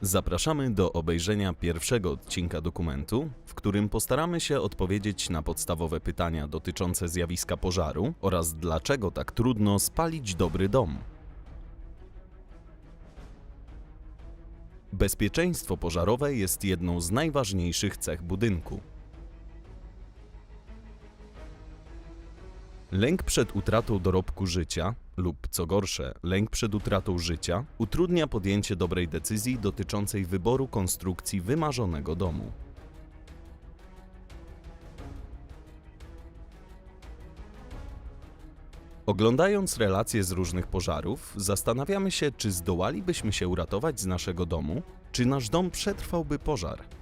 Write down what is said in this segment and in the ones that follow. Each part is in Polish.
Zapraszamy do obejrzenia pierwszego odcinka dokumentu, w którym postaramy się odpowiedzieć na podstawowe pytania dotyczące zjawiska pożaru oraz dlaczego tak trudno spalić dobry dom. Bezpieczeństwo pożarowe jest jedną z najważniejszych cech budynku. Lęk przed utratą dorobku życia, lub co gorsze, lęk przed utratą życia, utrudnia podjęcie dobrej decyzji dotyczącej wyboru konstrukcji wymarzonego domu. Oglądając relacje z różnych pożarów, zastanawiamy się, czy zdołalibyśmy się uratować z naszego domu, czy nasz dom przetrwałby pożar.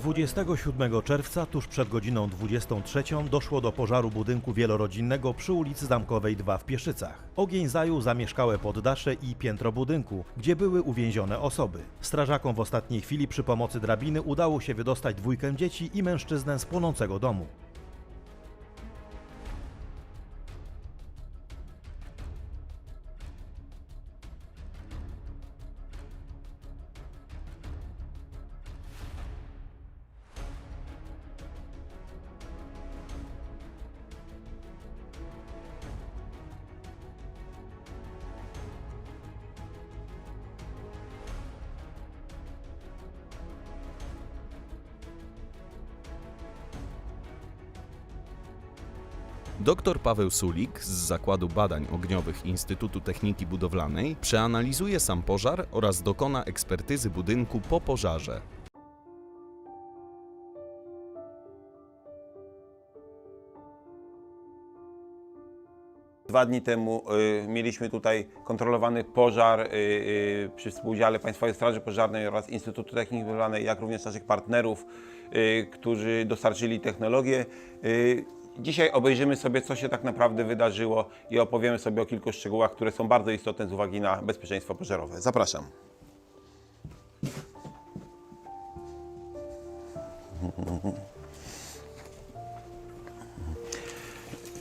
27 czerwca, tuż przed godziną 23, doszło do pożaru budynku wielorodzinnego przy ulicy Zamkowej 2 w Pieszycach. Ogień zajął zamieszkałe poddasze i piętro budynku, gdzie były uwięzione osoby. Strażakom w ostatniej chwili przy pomocy drabiny udało się wydostać dwójkę dzieci i mężczyznę z płonącego domu. Dr Paweł Sulik z Zakładu Badań Ogniowych Instytutu Techniki Budowlanej przeanalizuje sam pożar oraz dokona ekspertyzy budynku po pożarze. Dwa dni temu y, mieliśmy tutaj kontrolowany pożar y, y, przy współudziale Państwowej Straży Pożarnej oraz Instytutu Techniki Budowlanej, jak również naszych partnerów, y, którzy dostarczyli technologię. Y, Dzisiaj obejrzymy sobie, co się tak naprawdę wydarzyło i opowiemy sobie o kilku szczegółach, które są bardzo istotne z uwagi na bezpieczeństwo pożarowe. Zapraszam.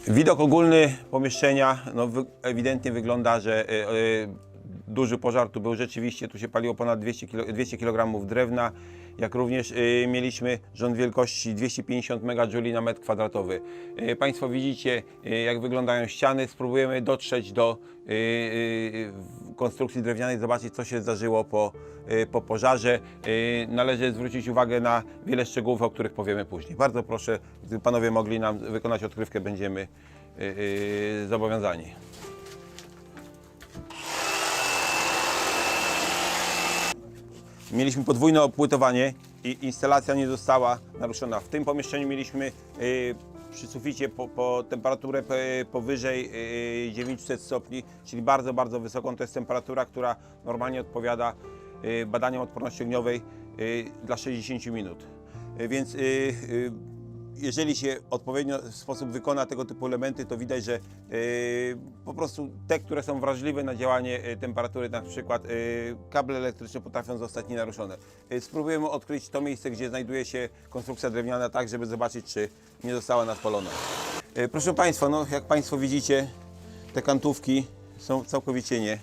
Widok ogólny pomieszczenia no, ewidentnie wygląda, że y, y, duży pożar tu był rzeczywiście, tu się paliło ponad 200, kilo, 200 kg drewna, jak również y, mieliśmy rząd wielkości 250 MJ na metr kwadratowy. Y, Państwo widzicie, y, jak wyglądają ściany, spróbujemy dotrzeć do konstrukcji drewnianej, zobaczyć co się zdarzyło po, po pożarze. Należy zwrócić uwagę na wiele szczegółów, o których powiemy później. Bardzo proszę, gdyby Panowie mogli nam wykonać odkrywkę, będziemy zobowiązani. Mieliśmy podwójne opłytowanie i instalacja nie została naruszona. W tym pomieszczeniu mieliśmy y, przy suficie po, po temperaturę p- powyżej y, 900 stopni, czyli bardzo, bardzo wysoką. To jest temperatura, która normalnie odpowiada y, badaniom odporności ogniowej y, dla 60 minut. Y, Więc y, y, jeżeli się odpowiednio w sposób wykona tego typu elementy, to widać, że y, po prostu te, które są wrażliwe na działanie y, temperatury, na przykład y, kable elektryczne potrafią zostać nienaruszone. Spróbujemy odkryć to miejsce, gdzie znajduje się konstrukcja drewniana, tak żeby zobaczyć, czy nie została nadpalona. Proszę Państwa, no, jak Państwo widzicie, te kantówki są całkowicie nie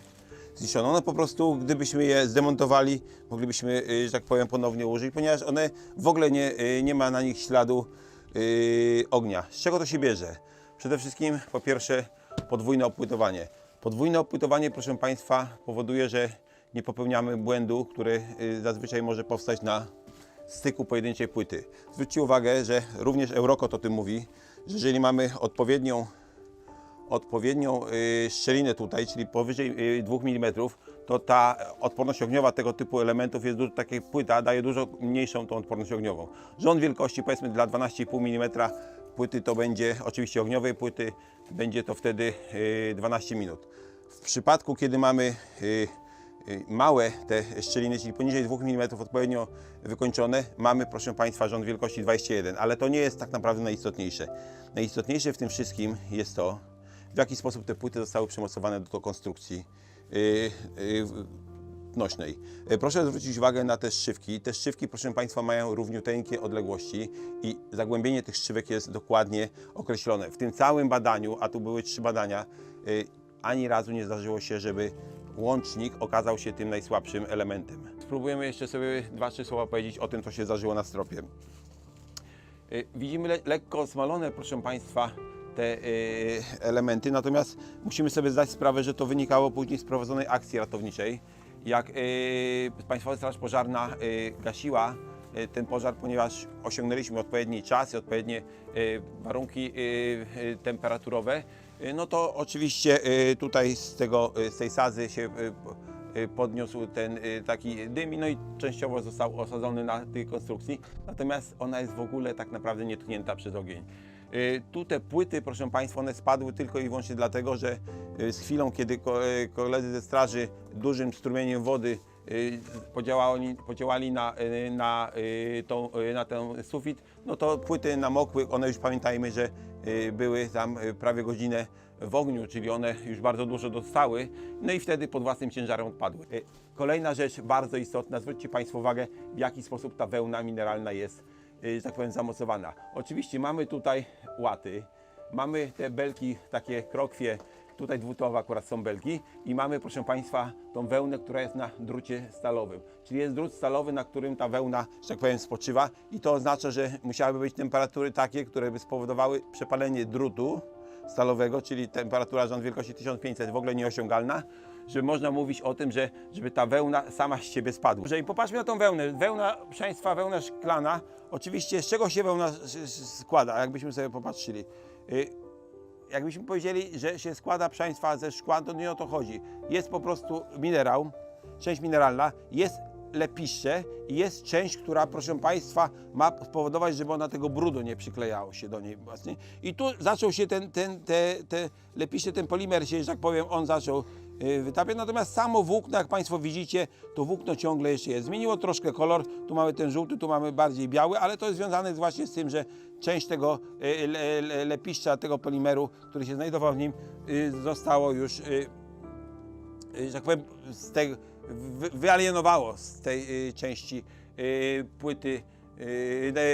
zniszczone. One po prostu, gdybyśmy je zdemontowali, moglibyśmy, że tak powiem, ponownie użyć, ponieważ one w ogóle nie, nie ma na nich śladu y, ognia. Z czego to się bierze? Przede wszystkim, po pierwsze, podwójne opłytowanie. Podwójne opłytowanie, proszę Państwa, powoduje, że nie popełniamy błędu, który y, zazwyczaj może powstać na styku pojedynczej płyty. Zwróćcie uwagę, że również Eurocod o tym mówi, że jeżeli mamy odpowiednią odpowiednią y, szczelinę tutaj, czyli powyżej y, 2 mm, to ta odporność ogniowa tego typu elementów jest dużo, takie płyta daje dużo mniejszą tą odporność ogniową. Rząd wielkości powiedzmy dla 12,5 mm płyty to będzie oczywiście ogniowej płyty, będzie to wtedy y, 12 minut. W przypadku kiedy mamy y, y, małe te szczeliny, czyli poniżej 2 mm odpowiednio wykończone, mamy proszę Państwa rząd wielkości 21, ale to nie jest tak naprawdę najistotniejsze. Najistotniejsze w tym wszystkim jest to, w jaki sposób te płyty zostały przymocowane do konstrukcji yy, yy, nośnej. Yy, Proszę zwrócić uwagę na te szywki. Te szywki, proszę Państwa, mają równiuteńkie odległości i zagłębienie tych szywek jest dokładnie określone. W tym całym badaniu, a tu były trzy badania, ani razu nie zdarzyło się, żeby łącznik okazał się tym najsłabszym elementem. Spróbujemy jeszcze sobie dwa, trzy słowa powiedzieć o tym, co się zdarzyło na stropie. Y, Widzimy le lekko smalone, proszę Państwa, te y, elementy, natomiast musimy sobie zdać sprawę, że to wynikało później z prowadzonej akcji ratowniczej. Jak y, Państwowa Straż Pożarna y, gasiła ten pożar, ponieważ osiągnęliśmy odpowiedni czas i odpowiednie warunki temperaturowe, no to oczywiście tutaj z, tego, z tej sadzy się podniósł ten taki dym no i częściowo został osadzony na tej konstrukcji, natomiast ona jest w ogóle tak naprawdę nietknięta przez ogień. Y, Tu te płyty, proszę Państwa, one spadły tylko i wyłącznie dlatego, że y, z chwilą, kiedy y, koledzy ze straży dużym strumieniem wody podziałali, podziałali na, na, tą, na ten sufit, no to płyty namokły, one już pamiętajmy, że były tam prawie godzinę w ogniu, czyli one już bardzo dużo dostały, no i wtedy pod własnym ciężarem odpadły. Kolejna rzecz bardzo istotna, zwróćcie Państwo uwagę, w jaki sposób ta wełna mineralna jest, że tak powiem, zamocowana. Oczywiście mamy tutaj łaty, mamy te belki, takie krokwie, tutaj dwutowe akurat są belki i mamy, proszę Państwa, tą wełnę, która jest na drucie stalowym. Czyli jest drut stalowy, na którym ta wełna, że tak powiem, spoczywa i to oznacza, że musiałyby być temperatury takie, które by spowodowały przepalenie drutu stalowego, czyli temperatura rząd wielkości 1500 w ogóle nieosiągalna, żeby można mówić o tym, że żeby ta wełna sama z siebie spadła. Jeżeli popatrzmy na tą wełnę, wełna, proszę Państwa, wełna szklana, oczywiście z czego się wełna składa, jakbyśmy sobie popatrzyli. Y, Jakbyśmy powiedzieli, że się składa, proszę Państwa, ze szkła, to nie o to chodzi. Jest po prostu minerał, część mineralna, jest lepisze i jest część, która, proszę Państwa, ma spowodować, żeby ona tego brudu nie przyklejało się do niej właśnie. I tu zaczął się ten, ten, te, te lepisze, ten polimer się, że tak powiem, on zaczął y, wytapiać. Natomiast samo włókno, jak Państwo widzicie, to włókno ciągle jeszcze jest. Zmieniło troszkę kolor, tu mamy ten żółty, tu mamy bardziej biały, ale to jest związane właśnie z tym, że część tego y, le, lepiszcza, tego polimeru, który się znajdował w nim, y, zostało już y, y, że tak powiem, z wy, wyalienowało z tej y, części y, płyty,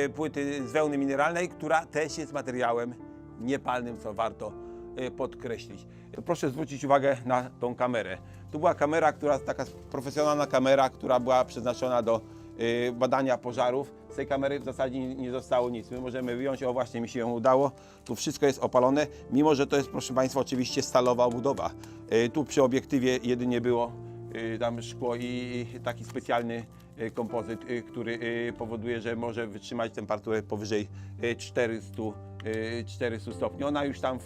y, płyty z wełny mineralnej, która też jest materiałem niepalnym, co warto y, podkreślić. Proszę zwrócić uwagę na tą kamerę. Tu była kamera, która taka profesjonalna kamera, która była przeznaczona do y, badania pożarów. Z tej kamery w zasadzie nie- zostało nic. My możemy wyjąć, o właśnie mi się ją udało. Tu wszystko jest opalone, mimo że to jest, proszę Państwa, oczywiście stalowa obudowa. Y, Tu przy obiektywie jedynie było y, tam szkło i taki specjalny y, kompozyt, y, który y, powoduje, że może wytrzymać temperaturę powyżej y, 400, y, 400 stopni. Ona już tam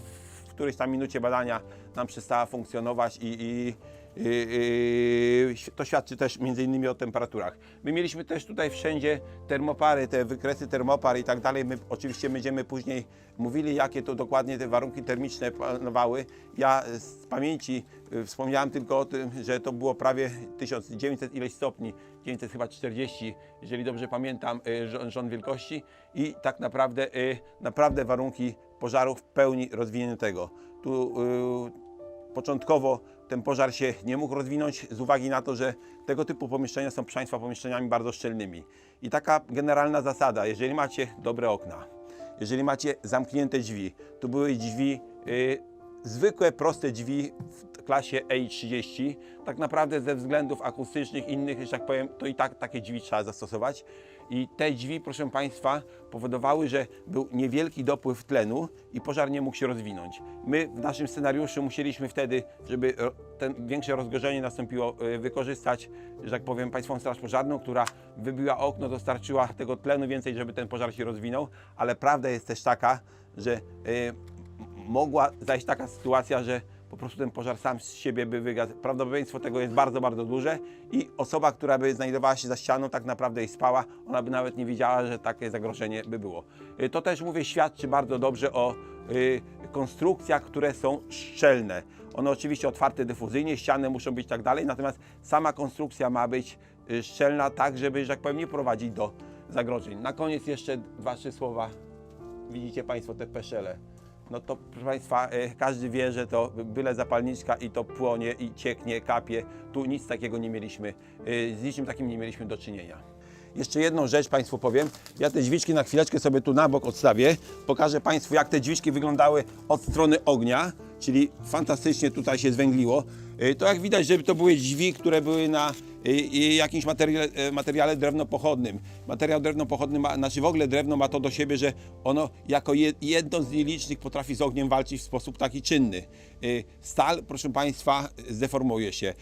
którejś tam minucie badania nam przestała funkcjonować i, i i to świadczy też między innymi o temperaturach. My mieliśmy też tutaj wszędzie termopary, te wykresy termopar i tak dalej. My oczywiście będziemy później mówili, jakie to dokładnie te warunki termiczne panowały. Ja z pamięci y, wspomniałem tylko o tym, że to było prawie 1900 ileś stopni, 900 chyba 40, jeżeli dobrze pamiętam, y, rząd, rząd wielkości i tak naprawdę, y, naprawdę warunki pożaru w pełni rozwiniętego. Tu y, początkowo ten pożar się nie mógł rozwinąć z uwagi na to, że tego typu pomieszczenia są proszę Państwa pomieszczeniami bardzo szczelnymi. I taka generalna zasada, jeżeli macie dobre okna, jeżeli macie zamknięte drzwi, tu były drzwi, y, zwykłe, proste drzwi w klasie EI30, tak naprawdę ze względów akustycznych, innych, że tak powiem, to i tak takie drzwi trzeba zastosować. I te drzwi, proszę Państwa, powodowały, że był niewielki dopływ tlenu i pożar nie mógł się rozwinąć. My w naszym scenariuszu musieliśmy wtedy, żeby ten większe rozgorzenie nastąpiło, y, wykorzystać, że tak powiem, Państwową Straż Pożarną, która wybiła okno, dostarczyła tego tlenu więcej, żeby ten pożar się rozwinął, ale prawda jest też taka, że y, mogła zajść taka sytuacja, że po prostu ten pożar sam z siebie by wygasł. Prawdopodobieństwo tego jest bardzo, bardzo duże i osoba, która by znajdowała się za ścianą, tak naprawdę i spała, ona by nawet nie wiedziała, że takie zagrożenie by było. Y, To też, mówię, świadczy bardzo dobrze o y, konstrukcjach, które są szczelne. One oczywiście otwarte dyfuzyjnie, ściany muszą być tak dalej, natomiast sama konstrukcja ma być y, szczelna tak, żeby, że tak powiem, nie prowadzić do zagrożeń. Na koniec jeszcze dwa, trzy słowa widzicie Państwo te peszele. No to proszę Państwa, e, każdy wie, że to byle zapalniczka i to płonie i cieknie, kapie. Tu nic takiego nie mieliśmy, e, z niczym takim nie mieliśmy do czynienia. Jeszcze jedną rzecz Państwu powiem. Ja te drzwiczki na chwileczkę sobie tu na bok odstawię. Pokażę Państwu, jak te drzwiczki wyglądały od strony ognia. czyli fantastycznie tutaj się zwęgliło. Y, To jak widać, że to były drzwi, które były na y, y, jakimś materiale, materiale drewnopochodnym. Materiał drewnopochodny, ma, znaczy w ogóle drewno ma to do siebie, że ono jako je- jedno z nielicznych potrafi z ogniem walczyć w sposób taki czynny. Stal, proszę Państwa, zdeformuje się,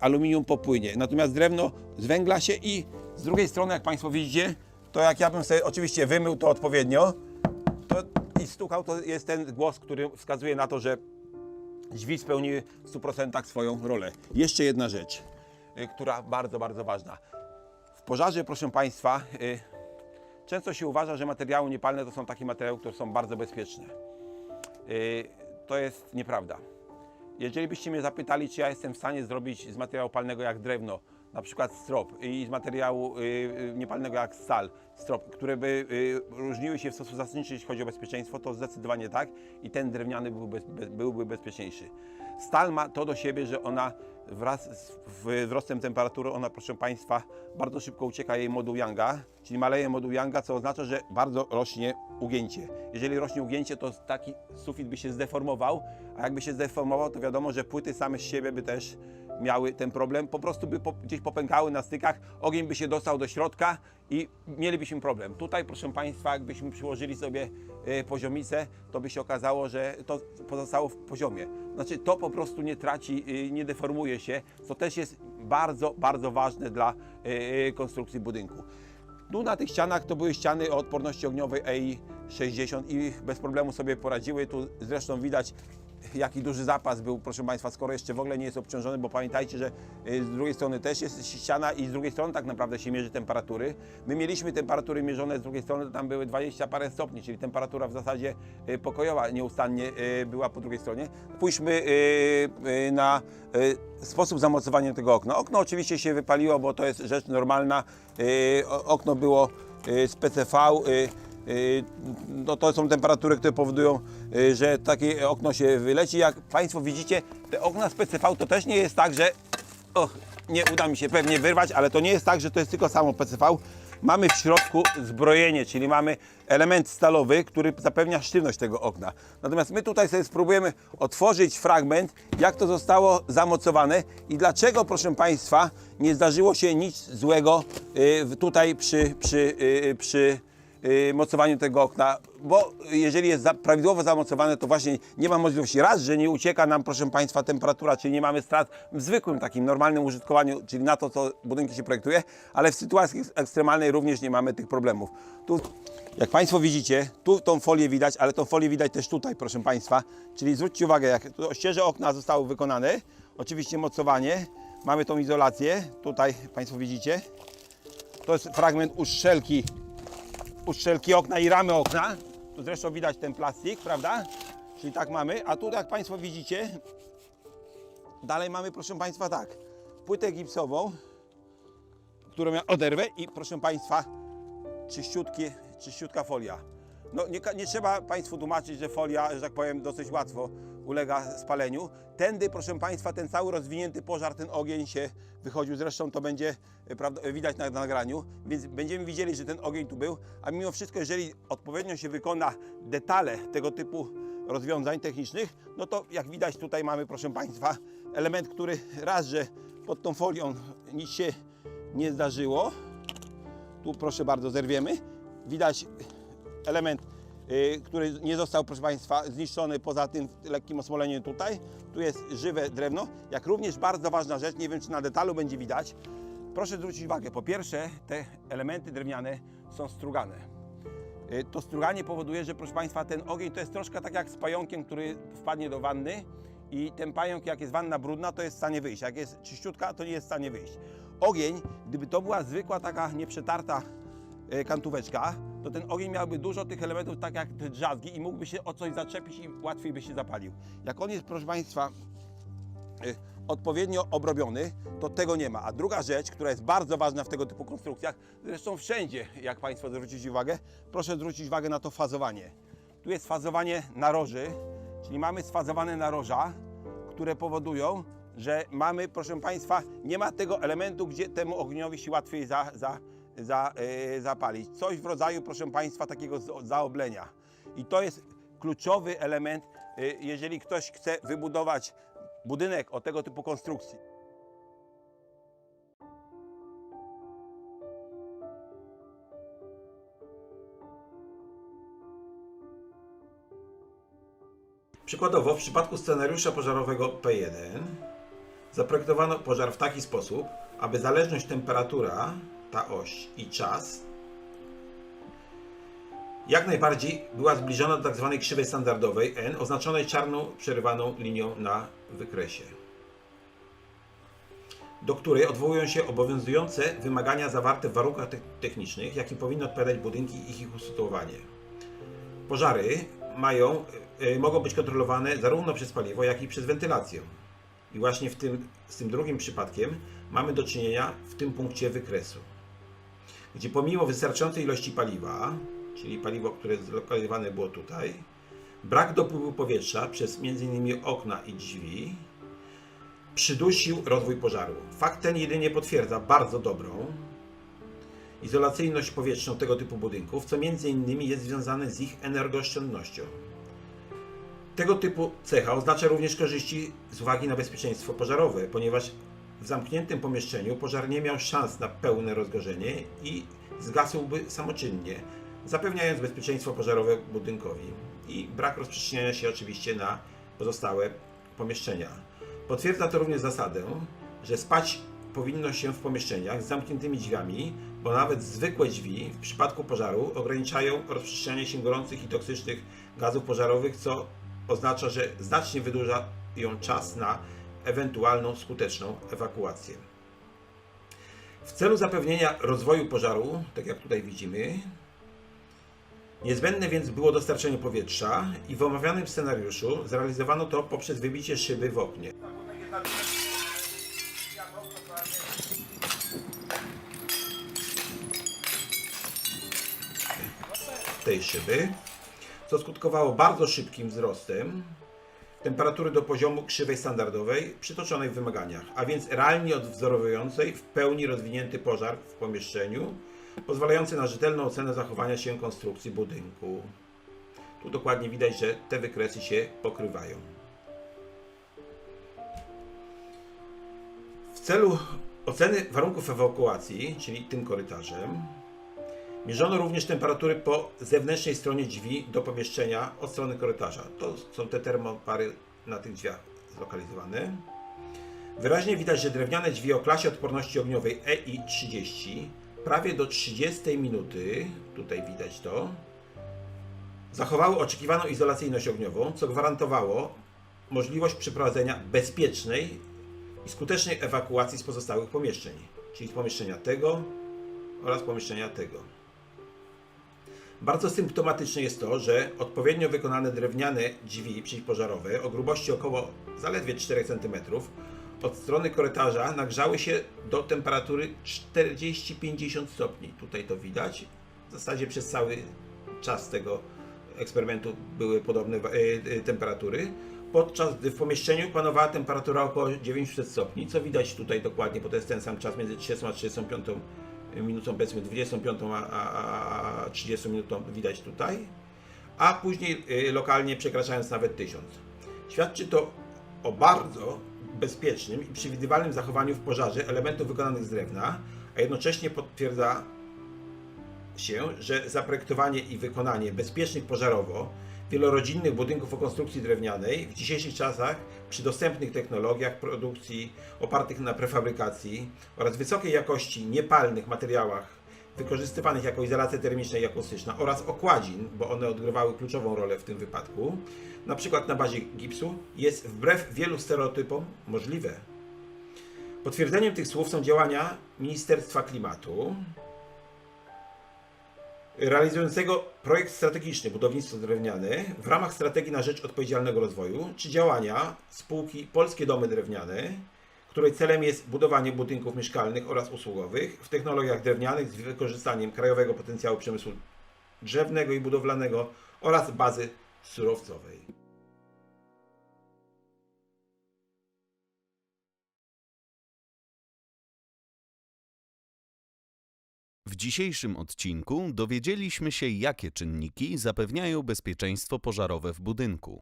aluminium popłynie, natomiast drewno zwęgla się i z drugiej strony, jak Państwo widzicie, to jak ja bym sobie oczywiście wymył to odpowiednio, to i stukał, to jest ten głos, który wskazuje na to, że drzwi spełniły w 100% swoją rolę. Jeszcze jedna rzecz, y, która bardzo, bardzo ważna. W pożarze, proszę Państwa, y, często się uważa, że materiały niepalne to są takie materiały, które są bardzo bezpieczne. Y, To jest nieprawda. Jeżeli byście mnie zapytali, czy ja jestem w stanie zrobić z materiału palnego jak drewno, na przykład strop i z materiału y, y, niepalnego jak stal, strop, które by y, różniły się w sposób zasadniczy, jeśli chodzi o bezpieczeństwo, to zdecydowanie tak i ten drewniany byłby, byłby bezpieczniejszy. Stal ma to do siebie, że ona wraz z wzrostem temperatury, ona proszę Państwa, bardzo szybko ucieka jej moduł Younga, czyli maleje moduł Younga, co oznacza, że bardzo rośnie ugięcie. Jeżeli rośnie ugięcie, to taki sufit by się zdeformował, a jakby się zdeformował, to wiadomo, że płyty same z siebie by też miały ten problem, po prostu by po, gdzieś popękały na stykach, ogień by się dostał do środka i mielibyśmy problem. Tutaj, proszę Państwa, jakbyśmy przyłożyli sobie e, poziomicę, to by się okazało, że to pozostało w poziomie. Znaczy to po prostu nie traci, e, nie deformuje się, co też jest bardzo, bardzo ważne dla e, konstrukcji budynku. Tu na tych ścianach to były ściany o odporności ogniowej EI60 i bez problemu sobie poradziły. Tu zresztą widać jaki duży zapas był, proszę Państwa, skoro jeszcze w ogóle nie jest obciążony, bo pamiętajcie, że y, z drugiej strony też jest ściana i z drugiej strony tak naprawdę się mierzy temperatury. My mieliśmy temperatury mierzone z drugiej strony, tam były 20 parę stopni, czyli temperatura w zasadzie y, pokojowa nieustannie y, była po drugiej stronie. Pójdźmy na sposób zamocowania tego okna. Okno oczywiście się wypaliło, bo to jest rzecz normalna. Okno było z PCV. Y, No to są temperatury, które powodują, y, że takie okno się wyleci. Jak Państwo widzicie, te okna z PCV to też nie jest tak, że o, nie uda mi się pewnie wyrwać, ale to nie jest tak, że to jest tylko samo PCV. Mamy w środku zbrojenie, czyli mamy element stalowy, który zapewnia sztywność tego okna. Natomiast my tutaj sobie spróbujemy otworzyć fragment, jak to zostało zamocowane i dlaczego, proszę Państwa, nie zdarzyło się nic złego y, tutaj przy, przy, przy mocowaniu tego okna, bo jeżeli jest za, prawidłowo zamocowane, to właśnie nie ma możliwości. Raz, że nie ucieka nam, proszę Państwa, temperatura, czyli nie mamy strat w zwykłym takim normalnym użytkowaniu, czyli na to, co budynki się projektuje, ale w sytuacji ekstremalnej również nie mamy tych problemów. Tu, jak Państwo widzicie, tu tą folię widać, ale tą folię widać też tutaj, proszę Państwa, czyli zwróćcie uwagę, jak to okna zostały wykonane, oczywiście mocowanie, mamy tą izolację, tutaj Państwo widzicie, to jest fragment uszczelki uszczelki okna i ramy okna. Tu zresztą widać ten plastik, prawda? Czyli tak mamy. A tu jak Państwo widzicie, dalej mamy, proszę Państwa, tak, płytę gipsową, którą ja oderwę i proszę Państwa, czyściutkie, czyściutka folia. No nie, nie trzeba Państwu tłumaczyć, że folia, że tak powiem, dosyć łatwo ulega spaleniu. Tędy, proszę Państwa, ten cały rozwinięty pożar, ten ogień się wychodził. Zresztą to będzie e, e, widać na nagraniu, więc będziemy widzieli, że ten ogień tu był. A mimo wszystko, jeżeli odpowiednio się wykona detale tego typu rozwiązań technicznych, no to jak widać tutaj mamy, proszę Państwa, element, który raz, że pod tą folią nic się nie zdarzyło. Tu proszę bardzo, zerwiemy. Widać element, który nie został, proszę Państwa, zniszczony poza tym lekkim osmoleniem tutaj. Tu jest żywe drewno. Jak również bardzo ważna rzecz, nie wiem czy na detalu będzie widać. Proszę zwrócić uwagę, po pierwsze te elementy drewniane są strugane. Y, To struganie powoduje, że proszę Państwa ten ogień to jest troszkę tak jak z pająkiem, który wpadnie do wanny i ten pająk jak jest wanna brudna to jest w stanie wyjść, jak jest czyściutka to nie jest w stanie wyjść. Ogień, gdyby to była zwykła taka nieprzetarta kantóweczka, to ten ogień miałby dużo tych elementów, tak jak te drzazgi i mógłby się o coś zaczepić i łatwiej by się zapalił. Jak on jest, proszę Państwa, y, odpowiednio obrobiony, to tego nie ma. A druga rzecz, która jest bardzo ważna w tego typu konstrukcjach, zresztą wszędzie, jak Państwo zwrócić uwagę, proszę zwrócić uwagę na to fazowanie. Tu jest fazowanie naroży, czyli mamy sfazowane naroża, które powodują, że mamy, proszę Państwa, nie ma tego elementu, gdzie temu ogniowi się łatwiej za, za, za, yy, zapalić. Coś w rodzaju, proszę Państwa, takiego zaoblenia. I to jest kluczowy element y, jeżeli ktoś chce wybudować budynek o tego typu konstrukcji. Przykładowo, w przypadku scenariusza pożarowego P1 zaprojektowano pożar w taki sposób, aby zależność temperatura, ta oś i czas jak najbardziej była zbliżona do tzw. krzywej standardowej n oznaczonej czarną przerywaną linią na wykresie, do której odwołują się obowiązujące wymagania zawarte w warunkach te- technicznych, jakim powinny odpowiadać budynki i ich usytuowanie. Pożary mają, y, mogą być kontrolowane zarówno przez paliwo, jak i przez wentylację. I właśnie w tym, z tym drugim przypadkiem mamy do czynienia w tym punkcie wykresu, gdzie pomimo wystarczającej ilości paliwa, czyli paliwo, które zlokalizowane było tutaj, brak dopływu powietrza przez m.in. okna i drzwi przydusił rozwój pożaru. Fakt ten jedynie potwierdza bardzo dobrą izolacyjność powietrzną tego typu budynków, co m.in. jest związane z ich energooszczędnością. Tego typu cecha oznacza również korzyści z uwagi na bezpieczeństwo pożarowe, ponieważ w zamkniętym pomieszczeniu pożar nie miał szans na pełne rozgorzenie i zgasłby samoczynnie, zapewniając bezpieczeństwo pożarowe budynkowi i brak rozprzestrzeniania się oczywiście na pozostałe pomieszczenia. Potwierdza to również zasadę, że spać powinno się w pomieszczeniach z zamkniętymi drzwiami, bo nawet zwykłe drzwi w przypadku pożaru ograniczają rozprzestrzenianie się gorących i toksycznych gazów pożarowych, co oznacza, że znacznie wydłużają czas na ewentualną skuteczną ewakuację. W celu zapewnienia rozwoju pożaru, tak jak tutaj widzimy, niezbędne więc było dostarczenie powietrza i w omawianym scenariuszu zrealizowano to poprzez wybicie szyby w oknie. tej szyby, co skutkowało bardzo szybkim wzrostem temperatury do poziomu krzywej standardowej przytoczonej w wymaganiach, a więc realnie odwzorowującej w pełni rozwinięty pożar w pomieszczeniu, pozwalający na rzetelną ocenę zachowania się konstrukcji budynku. Tu dokładnie widać, że te wykresy się pokrywają. W celu oceny warunków ewakuacji, czyli tym korytarzem, Mierzono również temperatury po zewnętrznej stronie drzwi do pomieszczenia od strony korytarza. To są te termopary na tych drzwiach zlokalizowane. Wyraźnie widać, że drewniane drzwi o klasie odporności ogniowej EI30 prawie do 30 minuty, tutaj widać to, zachowały oczekiwaną izolacyjność ogniową, co gwarantowało możliwość przeprowadzenia bezpiecznej i skutecznej ewakuacji z pozostałych pomieszczeń, czyli z pomieszczenia tego oraz pomieszczenia tego. Bardzo symptomatyczne jest to, że odpowiednio wykonane drewniane drzwi przeciwpożarowe o grubości około zaledwie 4 cm od strony korytarza nagrzały się do temperatury 40-50 stopni. Tutaj to widać. W zasadzie przez cały czas tego eksperymentu były podobne e, e, temperatury. Podczas gdy w pomieszczeniu panowała temperatura około 900 stopni, co widać tutaj dokładnie, bo to jest ten sam czas między 30 a 35 minutą, powiedzmy 25 a, a, a 30 minutą widać tutaj, a później y, lokalnie przekraczając nawet 1000. Świadczy to o bardzo bezpiecznym i przewidywalnym zachowaniu w pożarze elementów wykonanych z drewna, a jednocześnie potwierdza się, że zaprojektowanie i wykonanie bezpiecznych pożarowo wielorodzinnych budynków o konstrukcji drewnianej w dzisiejszych czasach przy dostępnych technologiach produkcji opartych na prefabrykacji oraz wysokiej jakości niepalnych materiałach wykorzystywanych jako izolacja termiczna i akustyczna oraz okładzin, bo one odgrywały kluczową rolę w tym wypadku, na przykład na bazie gipsu, jest wbrew wielu stereotypom możliwe. Potwierdzeniem tych słów są działania Ministerstwa Klimatu, realizującego projekt strategiczny budownictwo drewniane w ramach strategii na rzecz odpowiedzialnego rozwoju, czy działania spółki Polskie Domy Drewniane, której celem jest budowanie budynków mieszkalnych oraz usługowych w technologiach drewnianych z wykorzystaniem krajowego potencjału przemysłu drzewnego i budowlanego oraz bazy surowcowej. W dzisiejszym odcinku dowiedzieliśmy się, jakie czynniki zapewniają bezpieczeństwo pożarowe w budynku.